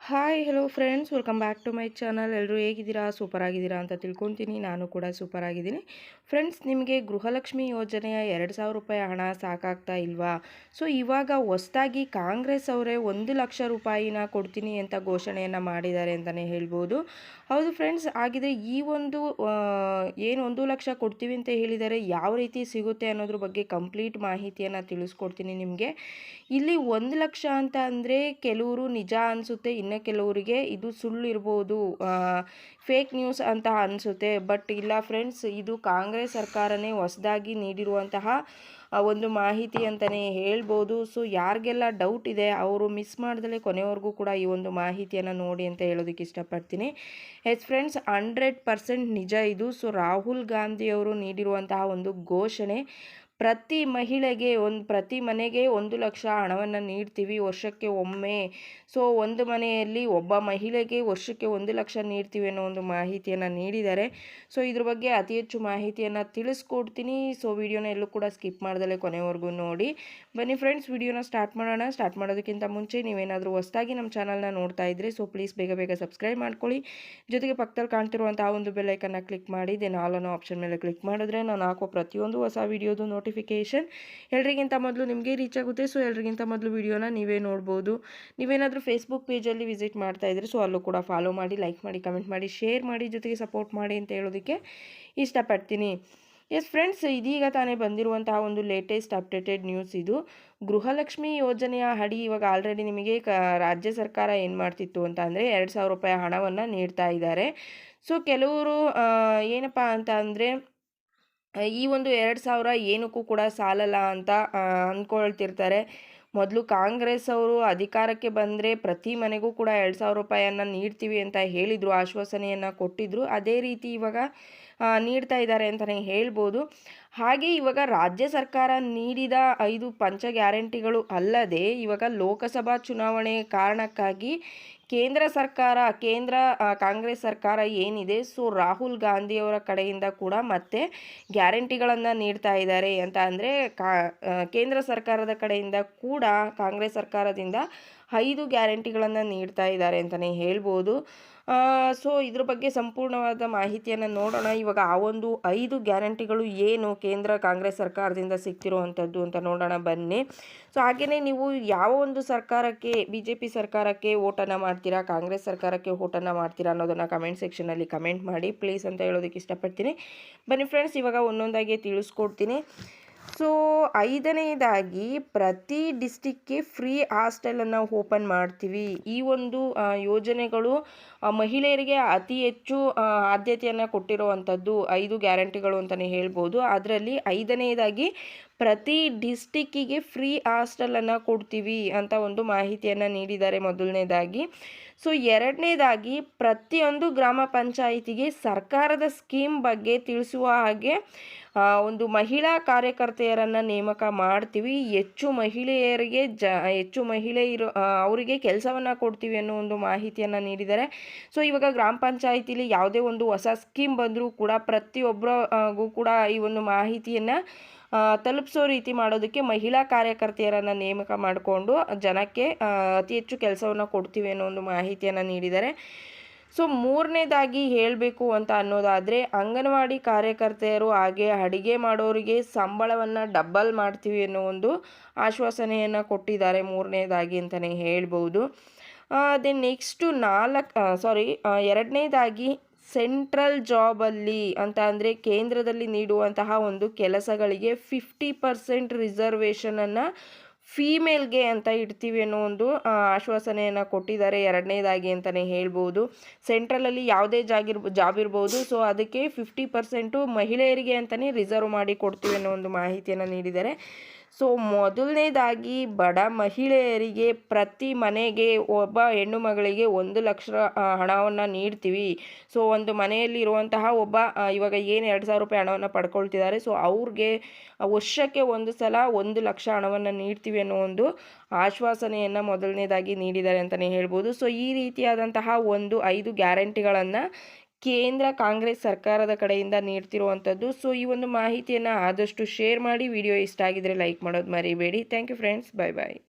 Hi hello friends welcome back to my channel ಎಲ್ಲರೂ ಹೇಗಿದ್ದೀರಾ? Super ಆಗಿದ್ದೀರಾ ಅಂತ ತಿಳ್ಕೊತೀನಿ. ನಾನು ಕೂಡ ಸೂಪರ್ ಆಗಿದ್ದೀನಿ ಫ್ರೆಂಡ್ಸ್ ನಿಮಗೆ ಗೃಹಲಕ್ಷ್ಮಿ ಯೋಜನೆಯ ಎರಡು ಸಾವಿರ ರೂಪಾಯಿ ಹಣ ಸಾಕಾಗ್ತಾ ಇಲ್ವಾ? ಸೊ ಇವಾಗ ಹೊಸ್ದಾಗಿ ಕಾಂಗ್ರೆಸ್ ಅವರೇ ಒಂದು ಲಕ್ಷ ರೂಪಾಯಿನ ಕೊಡ್ತೀನಿ ಅಂತ ಘೋಷಣೆಯನ್ನು ಮಾಡಿದ್ದಾರೆ ಅಂತಲೇ ಹೇಳ್ಬೋದು. ಹೌದು ಫ್ರೆಂಡ್ಸ್ ಹಾಗಿದ್ರೆ ಈ ಒಂದು ಏನು ಒಂದು ಲಕ್ಷ ಕೊಡ್ತೀವಿ ಅಂತ ಹೇಳಿದರೆ ಯಾವ ರೀತಿ ಸಿಗುತ್ತೆ ಅನ್ನೋದ್ರ ಬಗ್ಗೆ ಕಂಪ್ಲೀಟ್ ಮಾಹಿತಿಯನ್ನು ತಿಳಿಸ್ಕೊಡ್ತೀನಿ ನಿಮಗೆ. ಇಲ್ಲಿ ಒಂದು ಲಕ್ಷ ಅಂತ ಅಂದರೆ ಕೆಲವರು ನಿಜ ಅನಿಸುತ್ತೆ ಇನ್ನು ಕೆಲವರಿಗೆ ಇದು ಸುಳ್ಳು ಇರ್ಬೋದು. ಫೇಕ್ ನ್ಯೂಸ್ ಅಂತ ಅನಿಸುತ್ತೆ. ಬಟ್ ಇಲ್ಲ ಫ್ರೆಂಡ್ಸ್ ಇದು ಕಾಂಗ್ರೆಸ್ ಸರ್ಕಾರನೇ ಹೊಸದಾಗಿ ನೀಡಿರುವಂತಹ ಒಂದು ಮಾಹಿತಿ ಅಂತಲೇ ಹೇಳ್ಬೋದು. ಸೊ ಯಾರಿಗೆಲ್ಲ ಡೌಟ್ ಇದೆ, ಅವರು ಮಿಸ್ ಮಾಡ್ದಲೇ ಕೊನೆವರೆಗೂ ಕೂಡ ಈ ಒಂದು ಮಾಹಿತಿಯನ್ನು ನೋಡಿ ಅಂತ ಹೇಳೋದಕ್ಕೆ ಇಷ್ಟಪಡ್ತೀನಿ. ಎಸ್ ಫ್ರೆಂಡ್ಸ್ ಹಂಡ್ರೆಡ್ ಪರ್ಸೆಂಟ್ ನಿಜ ಇದು. ಸೊ ರಾಹುಲ್ ಗಾಂಧಿಯವರು ನೀಡಿರುವಂತಹ ಒಂದು ಘೋಷಣೆ ಪ್ರತಿ ಮಹಿಳೆಗೆ ಒಂದು, ಪ್ರತಿ ಮನೆಗೆ ಒಂದು ಲಕ್ಷ ಹಣವನ್ನು ನೀಡ್ತೀವಿ ವರ್ಷಕ್ಕೆ ಒಮ್ಮೆ. ಸೊ ಒಂದು ಮನೆಯಲ್ಲಿ ಒಬ್ಬ ಮಹಿಳೆಗೆ ವರ್ಷಕ್ಕೆ ಒಂದು ಲಕ್ಷ ನೀಡ್ತೀವಿ ಅನ್ನೋ ಒಂದು ಮಾಹಿತಿಯನ್ನು ನೀಡಿದ್ದಾರೆ. ಸೊ ಇದ್ರ ಬಗ್ಗೆ ಅತಿ ಹೆಚ್ಚು ಮಾಹಿತಿಯನ್ನು ತಿಳಿಸ್ಕೊಡ್ತೀನಿ. ಸೊ ವಿಡಿಯೋನ ಎಲ್ಲೂ ಕೂಡ ಸ್ಕಿಪ್ ಮಾಡ್ದಲೇ ಕೊನೆವರೆಗೂ ನೋಡಿ. ಬನ್ನಿ ಫ್ರೆಂಡ್ಸ್ ವಿಡಿಯೋನ ಸ್ಟಾರ್ಟ್ ಮಾಡೋಣ. ಸ್ಟಾರ್ಟ್ ಮಾಡೋದಕ್ಕಿಂತ ಮುಂಚೆ ನೀವೇನಾದರೂ ಹೊಸದಾಗಿ ನಮ್ಮ ಚಾನಲ್ನ ನೋಡ್ತಾ ಇದ್ರೆ ಸೊ ಪ್ಲೀಸ್ ಬೇಗ ಬೇಗ ಸಬ್ಸ್ಕ್ರೈಬ್ ಮಾಡ್ಕೊಳ್ಳಿ. ಜೊತೆಗೆ ಪಕ್ಕದಲ್ಲಿ ಕಾಣ್ತಿರುವಂತಹ ಒಂದು ಬೆಲ್ಲೈಕನ್ನು ಕ್ಲಿಕ್ ಮಾಡಿ ದೆನ್ ಆಲ್ ಅನ್ನೋ ಆಪ್ಷನ್ ಮೇಲೆ ಕ್ಲಿಕ್ ಮಾಡಿದ್ರೆ ನಾನು ಹಾಕೋ ಪ್ರತಿಯೊಂದು ಹೊಸ ವಿಡಿಯೋದು ನೋಟಿಫಿಕೇಷನ್ ಎಲ್ರಿಗಿಂತ ಮೊದಲು ನಿಮಗೆ ರೀಚ್ ಆಗುತ್ತೆ. ಸೊ ಎಲ್ರಿಗಿಂತ ಮೊದಲು ವಿಡಿಯೋನ ನೀವೇ ನೋಡ್ಬೋದು. ನೀವೇನಾದರೂ ಫೇಸ್ಬುಕ್ ಪೇಜಲ್ಲಿ ವಿಸಿಟ್ ಮಾಡ್ತಾ ಇದ್ರೆ ಸೊ ಅಲ್ಲೂ ಕೂಡ ಫಾಲೋ ಮಾಡಿ ಲೈಕ್ ಮಾಡಿ ಕಮೆಂಟ್ ಮಾಡಿ ಶೇರ್ ಮಾಡಿ, ಜೊತೆಗೆ ಸಪೋರ್ಟ್ ಮಾಡಿ ಅಂತ ಹೇಳೋದಕ್ಕೆ ಇಷ್ಟಪಡ್ತೀನಿ. ಎಸ್ ಫ್ರೆಂಡ್ಸ್ ಇದೀಗ ತಾನೇ ಬಂದಿರುವಂತಹ ಒಂದು ಲೇಟೆಸ್ಟ್ ಅಪ್ಡೇಟೆಡ್ ನ್ಯೂಸ್ ಇದು. ಗೃಹಲಕ್ಷ್ಮಿ ಯೋಜನೆಯ ಅಡಿ ಇವಾಗ ಆಲ್ರೆಡಿ ನಿಮಗೆ ಕ, ರಾಜ್ಯ ಸರ್ಕಾರ ಏನು ಮಾಡ್ತಿತ್ತು ಅಂತ ಅಂದರೆ ಎರಡು ಸಾವಿರ ರೂಪಾಯಿ ಹಣವನ್ನು ನೀಡ್ತಾ ಇದ್ದಾರೆ. ಸೊ ಕೆಲವರು ಏನಪ್ಪ ಅಂತ ಅಂದರೆ ಈ ಒಂದು ಎರಡು ಸಾವಿರ ಏನಕ್ಕೂ ಕೂಡ ಸಾಲಲ್ಲ ಅಂತ ಅಂದ್ಕೊಳ್ತಿರ್ತಾರೆ ಮೊದಲು ಕಾಂಗ್ರೆಸ್ ಅವರು ಅಧಿಕಾರಕ್ಕೆ ಬಂದರೆ ಪ್ರತಿ ಮನೆಗೂ ಕೂಡ ಎರಡು ಸಾವಿರ ರೂಪಾಯಿಯನ್ನು ನೀಡ್ತೀವಿ ಅಂತ ಹೇಳಿದರು, ಆಶ್ವಾಸನೆಯನ್ನು ಕೊಟ್ಟಿದ್ದರು ಅದೇ ರೀತಿ ಇವಾಗ ನೀಡ್ತಾ ಇದ್ದಾರೆ ಅಂತಲೇ ಹೇಳ್ಬೋದು. ಹಾಗೆ ಇವಾಗ ರಾಜ್ಯ ಸರ್ಕಾರ ನೀಡಿದ ಐದು ಪಂಚ ಗ್ಯಾರಂಟಿಗಳು ಅಲ್ಲದೆ ಇವಾಗ ಲೋಕಸಭಾ ಚುನಾವಣೆ ಕಾರಣಕ್ಕಾಗಿ ಕೇಂದ್ರ ಸರ್ಕಾರ, ಕೇಂದ್ರ ಕಾಂಗ್ರೆಸ್ ಸರ್ಕಾರ ಏನಿದೆ, ಸೊ ರಾಹುಲ್ ಗಾಂಧಿಯವರ ಕಡೆಯಿಂದ ಕೂಡ ಮತ್ತೆ ಗ್ಯಾರಂಟಿಗಳನ್ನು ನೀಡ್ತಾ ಇದ್ದಾರೆ ಅಂತ ಅಂದರೆ ಕೇಂದ್ರ ಸರ್ಕಾರದ ಕಡೆಯಿಂದ ಕೂಡ ಕಾಂಗ್ರೆಸ್ ಸರ್ಕಾರದಿಂದ ಐದು ಗ್ಯಾರಂಟಿಗಳನ್ನು ನೀಡ್ತಾ ಇದ್ದಾರೆ ಅಂತಲೇ ಹೇಳ್ಬೋದು. ಸೊ ಇದ್ರ ಬಗ್ಗೆ ಸಂಪೂರ್ಣವಾದ ಮಾಹಿತಿಯನ್ನು ನೋಡೋಣ. ಇವಾಗ ಆ ಒಂದು ಐದು ಗ್ಯಾರಂಟಿಗಳು ಏನು ಕೇಂದ್ರ ಕಾಂಗ್ರೆಸ್ ಸರ್ಕಾರದಿಂದ ಸಿಗ್ತಿರುವಂಥದ್ದು ಅಂತ ನೋಡೋಣ ಬನ್ನಿ. ಸೊ ಹಾಗೆಯೇ ನೀವು ಯಾವ ಒಂದು ಸರ್ಕಾರಕ್ಕೆ ಬಿ ಜೆ ಪಿ ಸರ್ಕಾರಕ್ಕೆ ಓಟನ್ನು ಮಾಡ್ತೀರಾ? ಕಾಂಗ್ರೆಸ್ ಸರ್ಕಾರಕ್ಕೆ ಓಟನ್ನು ಮಾಡ್ತೀರಾ ಅನ್ನೋದನ್ನು ಕಮೆಂಟ್ ಸೆಕ್ಷನಲ್ಲಿ ಕಮೆಂಟ್ ಮಾಡಿ ಪ್ಲೀಸ್ ಅಂತ ಹೇಳೋದಕ್ಕೆ ಇಷ್ಟಪಡ್ತೀನಿ. ಬನ್ನಿ ಫ್ರೆಂಡ್ಸ್ ಇವಾಗ ಒಂದೊಂದಾಗಿ ತಿಳಿಸ್ಕೊಡ್ತೀನಿ. ಸೊ ಐದನೆಯದಾಗಿ ಪ್ರತಿ ಡಿಸ್ಟಿಕ್ಗೆ ಫ್ರೀ ಹಾಸ್ಟೆಲನ್ನು ಓಪನ್ ಮಾಡ್ತೀವಿ. ಈ ಒಂದು ಯೋಜನೆಗಳು ಮಹಿಳೆಯರಿಗೆ ಅತಿ ಹೆಚ್ಚು ಆದ್ಯತೆಯನ್ನು ಕೊಟ್ಟಿರುವಂಥದ್ದು, ಐದು ಗ್ಯಾರಂಟಿಗಳು ಅಂತಲೇ ಹೇಳ್ಬೋದು. ಅದರಲ್ಲಿ ಐದನೆಯದಾಗಿ ಪ್ರತಿ ಡಿಸ್ಟಿಕ್ಕಿಗೆ ಫ್ರೀ ಹಾಸ್ಟೆಲನ್ನು ಕೊಡ್ತೀವಿ ಅಂತ ಒಂದು ಮಾಹಿತಿಯನ್ನು ನೀಡಿದ್ದಾರೆ ಮೊದಲನೇದಾಗಿ. ಸೊ, ಎರಡನೇದಾಗಿ ಪ್ರತಿಯೊಂದು ಗ್ರಾಮ ಪಂಚಾಯಿತಿಗೆ ಸರ್ಕಾರದ ಸ್ಕೀಮ್ ಬಗ್ಗೆ ತಿಳಿಸುವ ಹಾಗೆ ಒಂದು ಮಹಿಳಾ ಕಾರ್ಯಕರ್ತೆಯರನ್ನು ನೇಮಕ ಮಾಡ್ತೀವಿ. ಹೆಚ್ಚು ಮಹಿಳೆಯರಿಗೆ ಜ, ಹೆಚ್ಚು ಮಹಿಳೆಯರು ಅವರಿಗೆ ಕೆಲಸವನ್ನು ಕೊಡ್ತೀವಿ ಅನ್ನೋ ಒಂದು ಮಾಹಿತಿಯನ್ನು ನೀಡಿದ್ದಾರೆ. ಸೊ ಇವಾಗ ಗ್ರಾಮ ಪಂಚಾಯಿತಿಲಿ ಯಾವುದೇ ಒಂದು ಹೊಸ ಸ್ಕೀಮ್ ಬಂದರೂ ಕೂಡ ಪ್ರತಿಯೊಬ್ಬರಿಗೂ ಕೂಡ ಈ ಒಂದು ಮಾಹಿತಿಯನ್ನು ತಲುಪಿಸೋ ರೀತಿ ಮಾಡೋದಕ್ಕೆ ಮಹಿಳಾ ಕಾರ್ಯಕರ್ತೆಯರನ್ನು ನೇಮಕ ಮಾಡಿಕೊಂಡು ಜನಕ್ಕೆ ಅತಿ ಹೆಚ್ಚು ಕೆಲಸವನ್ನು ಕೊಡ್ತೀವಿ ಅನ್ನೋ ಒಂದು ಮಾಹಿತಿಯನ್ನು ನೀಡಿದ್ದಾರೆ. ಸೊ ಮೂರನೇದಾಗಿ ಹೇಳಬೇಕು ಅಂತ ಅನ್ನೋದಾದರೆ ಅಂಗನವಾಡಿ ಕಾರ್ಯಕರ್ತೆಯರು ಹಾಗೆ ಅಡಿಗೆ ಮಾಡೋರಿಗೆ ಸಂಬಳವನ್ನು ಡಬ್ಬಲ್ ಮಾಡ್ತೀವಿ ಅನ್ನೋ ಒಂದು ಆಶ್ವಾಸನೆಯನ್ನು ಕೊಟ್ಟಿದ್ದಾರೆ ಮೂರನೇದಾಗಿ ಅಂತಲೇ ಹೇಳ್ಬೋದು. ಅದೇ ನೆಕ್ಸ್ಟು ನಾಲ್ಕು ಸಾರಿ ಎರಡನೇದಾಗಿ ಸೆಂಟ್ರಲ್ ಜಾಬಲ್ಲಿ ಅಂತ ಅಂದರೆ ಕೇಂದ್ರದಲ್ಲಿ ನೀಡುವಂತಹ ಒಂದು ಕೆಲಸಗಳಿಗೆ ಫಿಫ್ಟಿ ಪರ್ಸೆಂಟ್ ರಿಸರ್ವೇಷನನ್ನು ಫೀಮೇಲ್ಗೆ ಅಂತ ಇಡ್ತೀವಿ ಅನ್ನೋ ಒಂದು ಆಶ್ವಾಸನೆಯನ್ನು ಕೊಟ್ಟಿದ್ದಾರೆ. ಎರಡನೇದಾಗಿ ಅಂತಲೇ ಹೇಳ್ಬೋದು. ಸೆಂಟ್ರಲಲ್ಲಿ ಯಾವುದೇ ಜಾಗಿರ್ ಜಾಬ್ ಇರ್ಬೋದು. ಸೊ, ಅದಕ್ಕೆ ಫಿಫ್ಟಿ ಪರ್ಸೆಂಟು ಮಹಿಳೆಯರಿಗೆ ಅಂತಲೇ ರಿಸರ್ವ್ ಮಾಡಿ ಕೊಡ್ತೀವಿ ಅನ್ನೋ ಒಂದು ಮಾಹಿತಿಯನ್ನು ನೀಡಿದ್ದಾರೆ. ಸೊ ಮೊದಲನೇದಾಗಿ ಬಡ ಮಹಿಳೆಯರಿಗೆ ಪ್ರತಿ ಮನೆಗೆ ಒಬ್ಬ ಹೆಣ್ಣು ಮಗಳಿಗೆ ಒಂದು ಲಕ್ಷ ಹಣವನ್ನು ನೀಡ್ತೀವಿ. ಸೊ ಒಂದು ಮನೆಯಲ್ಲಿ ಇರುವಂತಹ ಒಬ್ಬ ಇವಾಗ ಏನು ಎರಡು ಸಾವಿರ ರೂಪಾಯಿ ಹಣವನ್ನು ಪಡ್ಕೊಳ್ತಿದ್ದಾರೆ. ಸೊ ಅವ್ರಿಗೆ ವರ್ಷಕ್ಕೆ ಒಂದು ಸಲ ಒಂದು ಲಕ್ಷ ಹಣವನ್ನು ನೀಡ್ತೀವಿ ಅನ್ನೋ ಒಂದು ಆಶ್ವಾಸನೆಯನ್ನು ಮೊದಲನೇದಾಗಿ ನೀಡಿದ್ದಾರೆ ಅಂತಲೇ ಹೇಳ್ಬೋದು. ಸೊ ಈ ರೀತಿಯಾದಂತಹ ಒಂದು ಐದು ಗ್ಯಾರಂಟಿಗಳನ್ನು ಕೇಂದ್ರ ಕಾಂಗ್ರೆಸ್ ಸರ್ಕಾರದ ಕಡೆಯಿಂದ ನೀಡ್ತಿರುವಂಥದ್ದು. ಸೊ ಈ ಒಂದು ಮಾಹಿತಿಯನ್ನು ಆದಷ್ಟು ಶೇರ್ ಮಾಡಿ. ವಿಡಿಯೋ ಇಷ್ಟ ಆಗಿದ್ರೆ ಲೈಕ್ ಮಾಡೋದು ಮರಿಬೇಡಿ. Thank you friends bye bye